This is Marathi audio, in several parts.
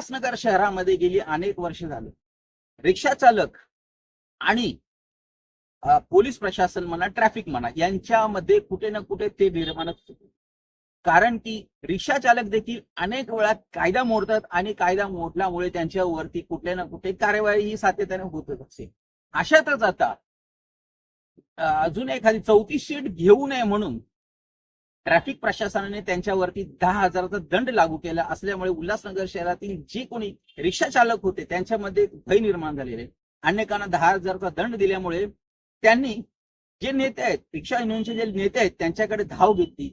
उल्हासनगर शहरामध्ये गेली अनेक वर्ष झाले. रिक्षा चालक आणि पोलीस प्रशासन म्हणा ट्रॅफिक म्हणा यांच्यामध्ये कुठे ना कुठे ते निर्माण कारण की रिक्षा चालक देखील अनेक वेळा कायदा मोडतात आणि कायदा मोडल्यामुळे त्यांच्यावरती कुठे ना कुठे कार्यवाही ही सातत्याने होतच असते. अशातच आता अजून एखादी चौथी सीट घेऊ नये म्हणून ट्रॅफिक प्रशासनाने त्यांच्यावरती दहा हजाराचा दंड लागू केला असल्यामुळे उल्हासनगर शहरातील जे कोणी रिक्षा चालक होते त्यांच्यामध्ये भय निर्माण झालेले. अनेकांना दहा हजाराचा दंड दिल्यामुळे त्यांनी जे नेते आहेत रिक्षा युनियनचे जे नेते आहेत त्यांच्याकडे धाव घेतली.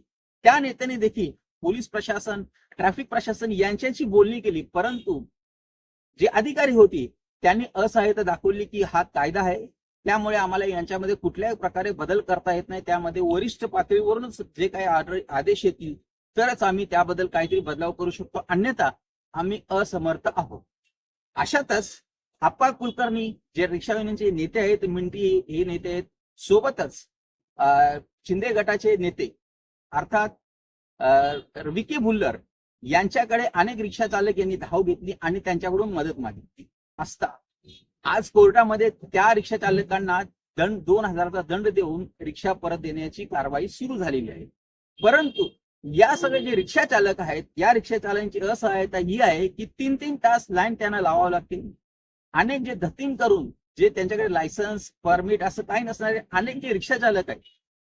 त्या नेत्याने देखील पोलीस प्रशासन ट्रॅफिक प्रशासन यांच्याशी बोलणी केली. परंतु जे अधिकारी होती त्यांनी असहाय्यता दाखवली की हा कायदा आहे. त्यामुळे आम्हाला यांच्यामध्ये कुठल्याही प्रकारे बदल करता येत नाही. त्यामध्ये वरिष्ठ पातळीवरूनच जे काही आर्डर- आदेश येतील तरच आम्ही त्याबद्दल काहीतरी बदलाव करू शकतो. अन्यथा आम्ही असमर्थ आहोत. अशातच अप्पा कुलकर्णी जे रिक्षा युनियनचे नेते आहेत मिंटी हे नेते आहेत सोबतच अं, शिंदे गटाचे नेते अर्थात अं, विकी भुल्लर यांच्याकडे अनेक रिक्षा चालक यांनी धाव घेतली आणि त्यांच्याकडून मदत मागितली. असता. आज कोर्टामध्ये त्या रिक्षा चालकांना दंड दोन हजाराचा दंड देऊन रिक्षा परत देण्याची कारवाई सुरू झालेली आहे. परंतु या सगळे जे रिक्षा चालक आहेत या रिक्षा चालकांची असहायता ही आहे की तीन तीन तास लाईन त्यांना लावावं लागते अनेक जे धतीन करून जे त्यांच्याकडे लायसन्स परमिट असं काही नसणारे अनेक जे रिक्षा चालक आहेत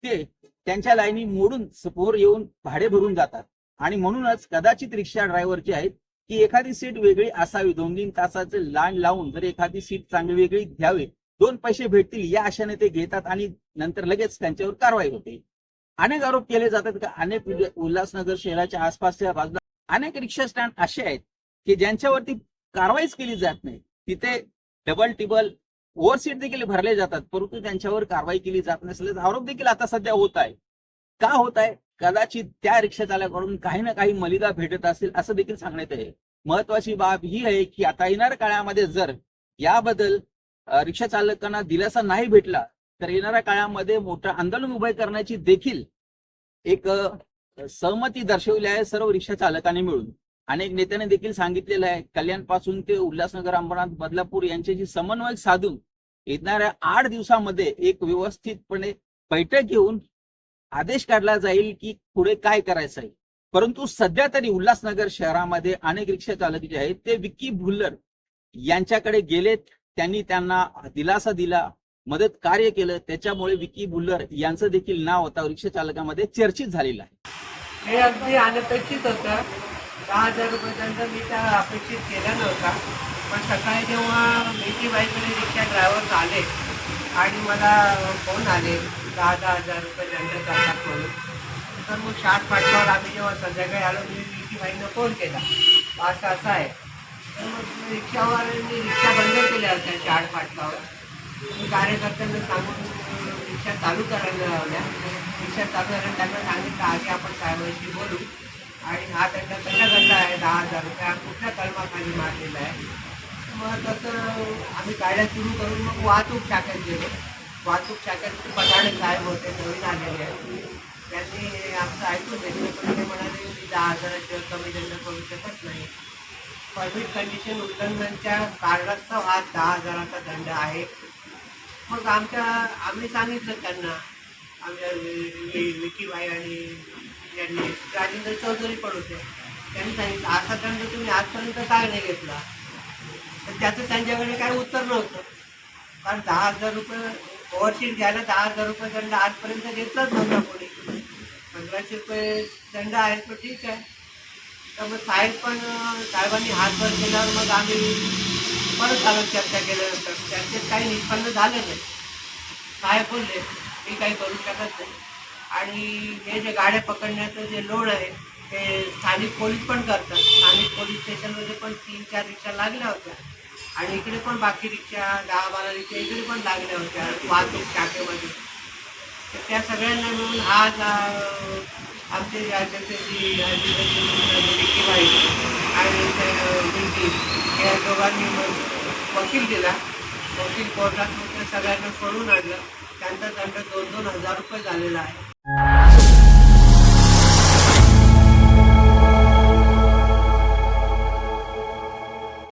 ते त्यांच्या लाईनी मोडून समोर येऊन भाडे भरून जातात. आणि म्हणूनच कदाचित रिक्षा ड्रायव्हर जे आहेत की एखादी सीट वेगळी असावी दोन तीन तासाचे लाईन लावून जर एखादी सीट चांगली वेगळी घ्यावी दोन पैसे भेटतील या आशाने ते घेतात आणि नंतर लगेच त्यांच्यावर कारवाई होते. अनेक आरोप केले जातात का? अनेक म्हणजे उल्हासनगर शहराच्या आसपासच्या बाजूला अनेक रिक्षा स्टँड असे आहेत की ज्यांच्यावरती कारवाईच केली जात नाही. तिथे डबल टिबल ओव्हरसीट देखील भरले जातात परंतु त्यांच्यावर कारवाई केली जात नसल्याचा आरोप देखील आता सध्या होत आहे. का होत आहे? कदाचित त्या रिक्षाचालकाकडून काही ना काही मलिदा भेटत असेल असं देखील सांगण्यात आहे महत्वाची बाब ही आहे की आता येणाऱ्या काळामध्ये जर याबद्दल रिक्षा चालकांना दिलासा नाही भेटला तर येणाऱ्या काळामध्ये मोठं आंदोलन उभे करण्याची देखील एक सहमती दर्शवली आहे सर्व रिक्षा चालकांनी मिळून. अनेक नेत्याने देखील सांगितलेलं आहे कल्याणपासून ते उल्हासनगर अंबरनाथ बदलापूर यांच्याशी समन्वय साधून येणाऱ्या आठ दिवसामध्ये एक व्यवस्थितपणे बैठक घेऊन आदेश काढला जाईल की पुढे काय करायचं आहे? परंतु सध्या तरी उल्हासनगर शहरामध्ये अनेक रिक्षा चालक जे आहेत. ते विक्की भुल्लर यांच्याकडे गेलेत. त्यांनी त्यांना दिलासा दिला मदत कार्य केलं. त्याच्यामुळे विकी बुल्लर यांचं देखील नाव आता रिक्षा चालकामध्ये चर्चित झालेलं आहे. हे अगदी अनपेक्षित होतं. दहा हजार रुपयापर्यंत मी त्या अपेक्षित केला नव्हता. पण सकाळी जेव्हा मेथीबाईकडे रिक्षा ड्रायव्हर आले आणि मला फोन आले दहा दहा हजार रुपये दंड करतात म्हणून तर मग शार्ट फाटल्यावर आम्ही जेव्हा संध्याकाळी आलो मी मेथीबाईनं फोन केला. असं असं आहे. तर मग रिक्षावाल्यांनी रिक्षा बंद केल्या होत्या शार्ट फाटल्यावर मी कार्यकर्त्यांना सांगून रिक्षा चालू करायला लावल्या. रिक्षा चालू करायला त्यांना सांगितलं आधी आपण साहेबांशी बोलू. आणि हा त्यांचा कसा दंड आहे? दहा हजार रुपये. हा कुठल्या कलमाखाली मारलेला आहे? मग तसं आम्ही गाड्या सुरू करून मग वाहतूक शाखेत गेलो. वाहतूक शाखेत पठाणे साहेब होते नवीन आलेले आहेत. त्यांनी आमचं ऐकून घेतलं पण ते म्हणाले की दहा हजाराशिवाय कमी दंड करू शकत नाही. परमिट कंडिशन उल्लंघनच्या कारणास्तव हा दहा हजाराचा दंड आहे. मग आमच्या आम्ही सांगितलं त्यांना आमच्या विकीबाई आणि यांनी राजेंद्र चौधरी पण होते. त्यांनी सांगितलं असा दंड तुम्ही आजपर्यंत काय नाही घेतला. तर त्याचं त्यांच्याकडे काही उत्तर नव्हतं. कारण दहा हजार रुपये ओव्हरशीट घ्यायला दहा हजार रुपये दंड आजपर्यंत घेतलाच नव्हता कोणी. पंधराशे रुपये दंड आहे तो ठीक आहे. तर मग साहेब पण साहेबांनी हात केल्यावर मग आम्ही परत आलो चर्चा केल्यानंतर. चर्चेत काही निष्पन्न झालं नाही. साहेब बोलले मी काही करू शकत नाही. आणि हे जे गाड्या पकडण्याचं जे लोड आहे ते स्थानिक पोलीस पण करतात. स्थानिक पोलीस स्टेशनमध्ये पण तीन चार रिक्षा लागल्या होत्या. आणि इकडे पण बाकी रिक्षा दहा बारा रिक्षा इकडे पण लागल्या होत्या वाहतूक शाखेमध्ये. तर त्या सगळ्यांना मिळून आज आमचे राज्याचे जी विकीबाई आणि त्या या दोघांनी वकील दिला. वकील कोर्टात सगळ्यांना सोडून आणलं. त्यांचा दंड दोन दोन हजार रुपये झालेला आहे.